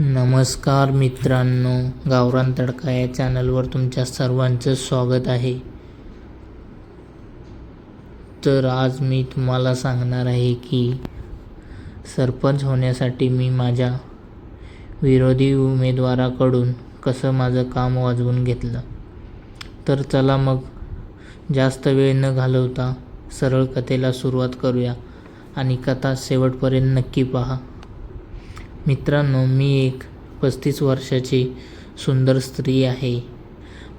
नमस्कार मित्रांनो गावरान तडका या चॅनलवर तुमच्या सर्वांचं स्वागत आहे. तर आज मी तुम्हाला सांगणार आहे की सरपंच होण्यासाठी मी माझ्या विरोधी उमेदवाराकडून कसं माझं काम वाजवून घेतलं. तर चला मग जास्त वेळ न घालवता सरळ कथेला सुरुवात करूया आणि कथा शेवटपर्यंत नक्की पहा. मित्रांनो मी एक पस्तीस वर्षाची सुंदर स्त्री आहे.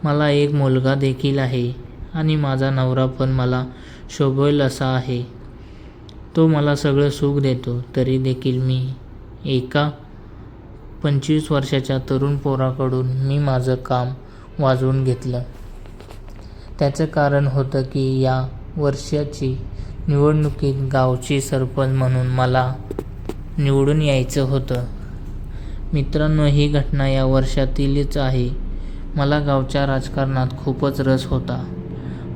मला एक मुलगा देखील आहे आणि माझा नवरा पण मला शोभेल असा आहे. तो मला सगळं सुख देतो तरी देखील मी एका पंचवीस वर्षाच्या तरुण पोराकडून मी माझं काम वाजवून घेतलं. त्याचं कारण होतं की या वर्षाची निवडणुकीत गावची सरपंच म्हणून मला निवडून यायचं होतं. मित्रांनो ही घटना या वर्षातीलच आहे. मला गावच्या राजकारणात खूपच रस होता.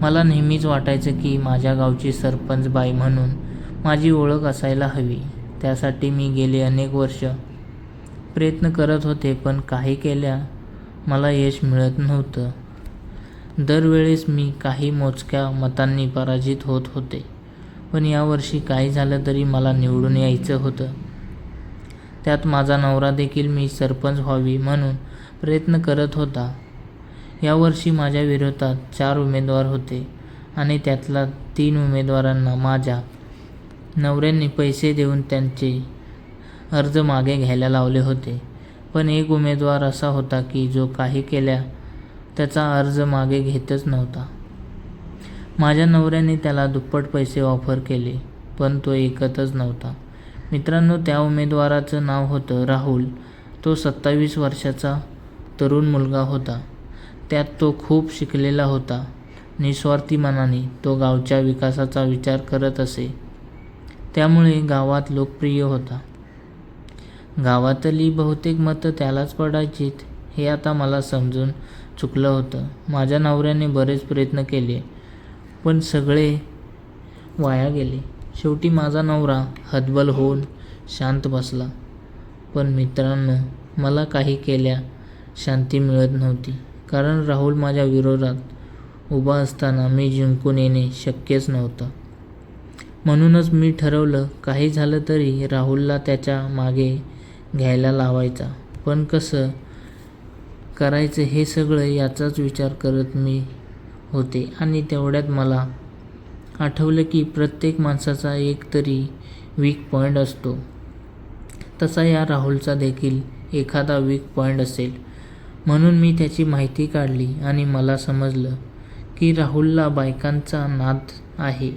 मला नेहमीच वाटायचं की माझ्या गावची सरपंच बाई म्हणून माझी ओळख असायला हवी. त्यासाठी मी गेले अनेक वर्ष. प्रयत्न करत होते पण काही केल्या मला यश मिळत नव्हतं. दरवेळेस मी काही मोजक्या मतांनी पराजित होत होते. पण यावर्षी काही झालं तरी मला निवडून यायचं होतं. त्यात माझा नवरा देखील मी सरपंच व्हावी म्हणून प्रयत्न करत होता. यावर्षी माझ्या विरोधात चार उमेदवार होते आणि त्यातला तीन उमेदवारांना माझ्या नवऱ्यांनी पैसे देऊन त्यांचे अर्ज मागे घ्यायला लावले होते. पण एक उमेदवार असा होता की जो काही केल्या त्याचा अर्ज मागे घेतच नव्हता. माझ्या नवऱ्याने त्याला दुप्पट पैसे ऑफर केले पण तो ऐकतच नव्हता. मित्रांनो त्या उमेदवाराचं नाव होतं राहुल. तो सत्तावीस वर्षाचा तरुण मुलगा होता. त्यात तो खूप शिकलेला होता. निस्वार्थी मनाने तो गावच्या विकासाचा विचार करत असे. त्यामुळे गावात लोकप्रिय होता. गावातली बहुतेक मतं त्यालाच पडायचीत हे आता मला समजून चुकलं होतं. माझ्या नवऱ्याने बरेच प्रयत्न केले पण सगळे वाया गेले. शेवटी माझा नवरा हतबल होऊन शांत बसला. पण मित्रांनो मला काही केल्या शांती मिळत नव्हती. कारण राहुल माझ्या विरोधात उभा असताना मी जिंकून येणे शक्यच नव्हतं. म्हणूनच मी ठरवलं काही झालं तरी राहुलला त्याच्यामागे घ्यायला लावायचा. पण कसं करायचं हे सगळं याचाच विचार करत मी होते आणि तेवढ्यात मला आठवलं की प्रत्येक माणसाचा एक तरी वीक पॉईंट असतो. तसा या राहुलचा देखील एखादा वीक पॉईंट असेल. म्हणून मी त्याची माहिती काढली आणि मला समजलं की राहुलला बायकांचा नाद आहे.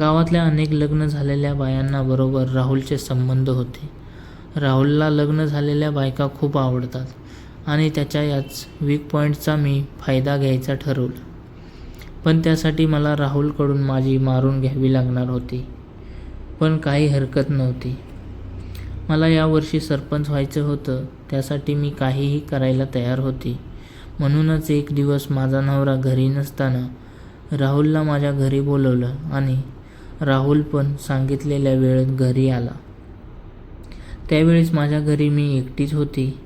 गावातल्या अनेक लग्न झालेल्या बायांना बरोबर राहुलचे संबंध होते. राहुलला लग्न झालेल्या बायका खूप आवडतात आणि त्याच्या याच वीक पॉईंटचा मी फायदा घ्यायचा ठरवलं. पण त्यासाठी मला राहुलकडून माझी मारून घ्यावी लागणार होती. पण काही हरकत नव्हती. मला यावर्षी सरपंच व्हायचं होतं त्यासाठी मी काहीही करायला तयार होती. म्हणूनच एक दिवस माझा नवरा घरी नसताना राहुलला माझ्या घरी बोलवलं आणि राहुल पण सांगितलेल्या वेळेत घरी आला. त्यावेळेस माझ्या घरी मी एकटीच होती.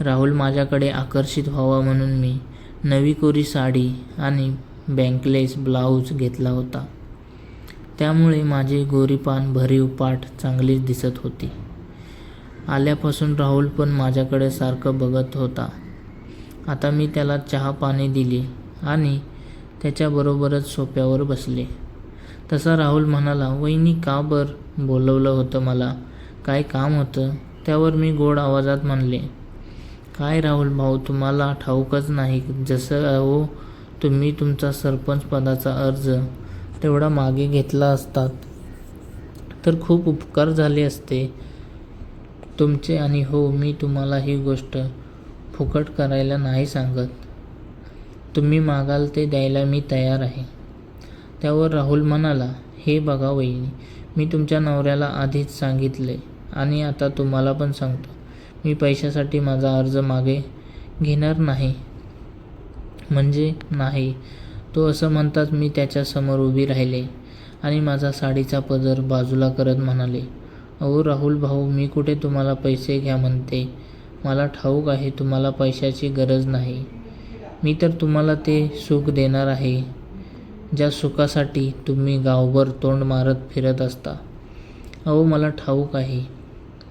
राहुल माझ्याकडे आकर्षित व्हावा म्हणून मी नवी कोरी साडी आणि बँकलेस ब्लाऊज घेतला होता. त्यामुळे माझे गोरीपान भरीव पाठ चांगलीच दिसत होती. आल्यापासून राहुल पण माझ्याकडे सारखं बघत होता. आता मी त्याला चहा पाणी दिली आणि त्याच्याबरोबरच सोप्यावर बसले. तसा राहुल म्हणाला वहिनी का बर बोलवलं होतं मला? काय काम होतं? त्यावर मी गोड आवाजात म्हणले काय राहुल भाऊ तुम्हाला ठाऊकच नाही. जसं अहो तुम्ही तुमचा सरपंच पदाचा अर्ज तेवढा मागे घेतला असतात. तर खूप उपकार झाले असते. तुमचे आणि हो मी तुम्हाला ही गोष्ट फुकट करायला नाही सांगत. तुम्ही मागाल ते द्यायला मी तयार आहे. त्यावर राहुल म्हणाला हे बघा वहिनी मी तुमच्या नवऱ्याला आधीच सांगितले आणि आता तुम्हाला पण सांगतो. मी पैशासाठी माझा अर्ज मागे घेणार नाही. म्हणजे नाही. तो असं म्हणताच मी त्याच्यासमोर उभी राहिले आणि माझा साडीचा पदर बाजूला करत म्हणाले अहो राहुल भाऊ मी कुठे तुम्हाला पैसे घ्या म्हणते? मला ठाऊक आहे तुम्हाला पैशाची गरज नाही. मी तर तुम्हाला ते सुख देणार आहे. ज्या सुखासाठी तुम्ही गावभर तोंड मारत फिरत असता. अहो मला ठाऊक आहे.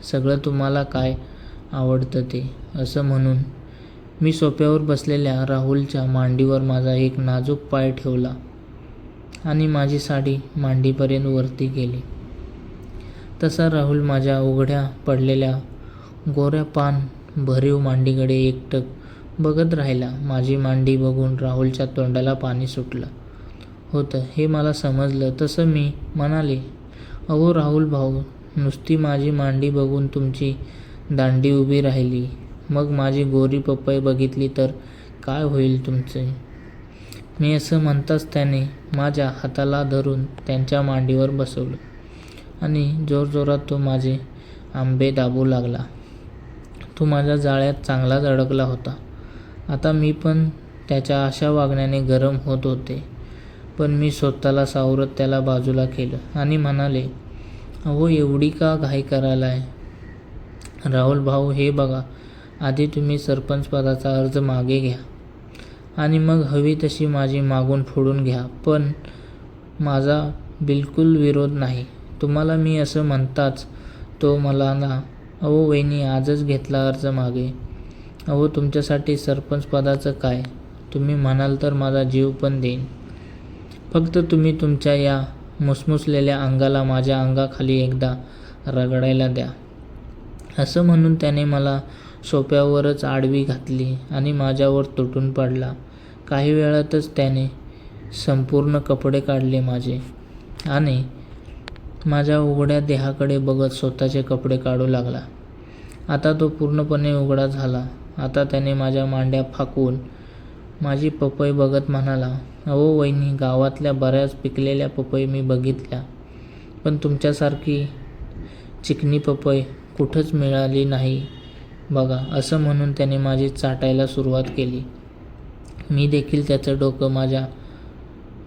सगळं तुम्हाला काय आवडतं ते असं म्हणून मी सोप्यावर बसलेल्या राहुलच्या मांडीवर माझा एक नाजूक पाय ठेवला आणि माझी साडी मांडीपर्यंत वरती गेली. तसा राहुल माझ्या उघड्या पडलेल्या गोऱ्या पान भरीव मांडीकडे एकटक बघत राहिला. माझी मांडी बघून राहुलच्या तोंडाला पाणी सुटलं. होतं हे मला समजलं. तसं मी म्हणाले अहो राहुल भाऊ नुसती माझी मांडी बघून तुमची दांडी उभी राहिली. मग माझी गोरी पपई बघितली तर काय होईल तुमचे? मी असं म्हणताच त्याने माझ्या हाताला धरून त्यांच्या मांडीवर बसवलं आणि जोरजोरात तो माझे आंबे दाबू लागला. तो माझ्या जाळ्यात चांगलाच अडकला होता. आता मी पण त्याच्या अशा वागण्याने गरम होत होते. पण मी स्वतःला सावरत त्याला बाजूला केलं आणि म्हणाले अहो एवढी का घाई करायला आहे राहुल भाऊ हे बघा. आधी तुम्ही सरपंच पदाचा अर्ज मागे घ्या. आणि मग हवी तशी माझी मागून फोडून घ्या. पण माझा बिलकुल विरोध नाही. तुम्हाला मी असं म्हणताच तो मला ना अहो वहिनी आजच घेतला अर्ज मागे. अहो तुमच्यासाठी सरपंच पदाचं काय? तुम्ही म्हणाल तर माझा जीव पण देईन. फक्त तुम्ही तुमच्या या मुसमुसलेल्या अंगाला माझ्या अंगाखाली एकदा रगडायला द्या. असं म्हणून त्याने मला सोप्यावरच आडवी घातली आणि माझ्यावर तुटून पडला. काही वेळातच त्याने संपूर्ण कपडे काढले माझे आणि माझ्या उघड्या देहाकडे बघत स्वतःचे कपडे काढू लागला. आता तो पूर्णपणे उघडा झाला. आता त्याने माझ्या मांड्या फाकून माझी पपई बघत म्हणाला अहो वहिनी गावातल्या बऱ्याच पिकलेल्या पपई मी बघितल्या पण तुमच्यासारखी चिकनी पपई कुठंच मिळाली नाही. बघा असं म्हणून त्याने माझी चाटायला सुरुवात केली. मी देखील त्याचं डोकं माझ्या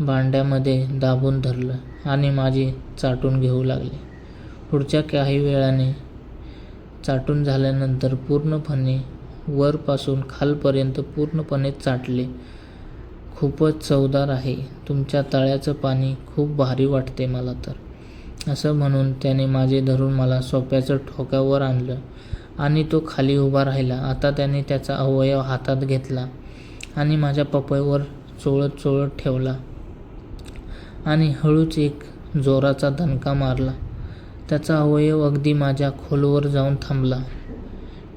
भांड्यामध्ये दाबून धरलं आणि माझी चाटून घेऊ लागले. पुढच्या काही वेळाने चाटून झाल्यानंतर पूर्णपणे वरपासून खालपर्यंत पूर्णपणे चाटले. खूपच चवदार आहे. तुमच्या तळ्याचं पाणी खूप भारी वाटते मला तर. असं म्हणून त्याने माझे धरून मला सोप्याचं ठोक्यावर आणलं आणि तो खाली उभा राहिला. आता त्याने त्याचा अवयव हातात घेतला आणि माझ्या पपईवर चोळत चोळत ठेवला आणि हळूच एक जोराचा दणका मारला. त्याचा अवयव अगदी माझ्या खोलवर जाऊन थांबला.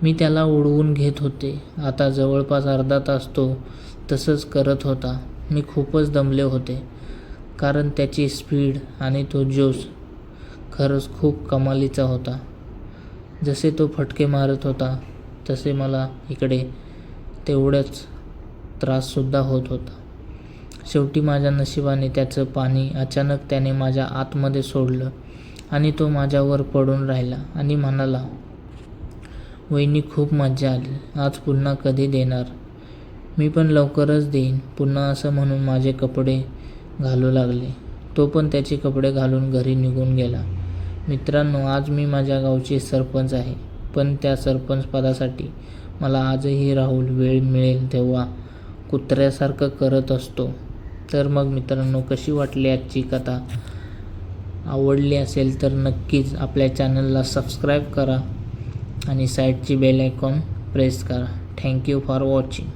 मी त्याला उडवून घेत होते. आता जवळपास अर्धा तास तो तसंच करत होता. मी खूपच दमले होते कारण त्याची स्पीड आणि तो जोश खरंच खूप कमालीचा होता. जसे तो फटके मारत होता तसे मला इकडे तेवढंच त्राससुद्धा होत होता. शेवटी माझ्या नशिबाने त्याचं पाणी अचानक त्याने माझ्या आतमध्ये सोडलं आणि तो माझ्यावर पडून राहिला आणि म्हणाला वहिनी खूप मज्जा आली. आज पुन्हा कधी देणार? मी पण लवकरच देईन. पुन्हा असं म्हणून माझे कपडे घालू लागले. तो पण त्याचे कपडे घालून घरी निघून गेला. मित्रांनो आज मी माझ्या गावचे सरपंच आहे पण त्या सरपंच पदासाठी मला आजही राहुल वेळ मिळेल तेव्हा कुत्र्यासारखं करत असतो. तर मग मित्रांनो कशी वाटली आजची कथा? आवडली असेल तर नक्कीच आपल्या चॅनलला सबस्क्राईब करा आणि साईडची बेल आयकॉन प्रेस करा. Thank you for watching.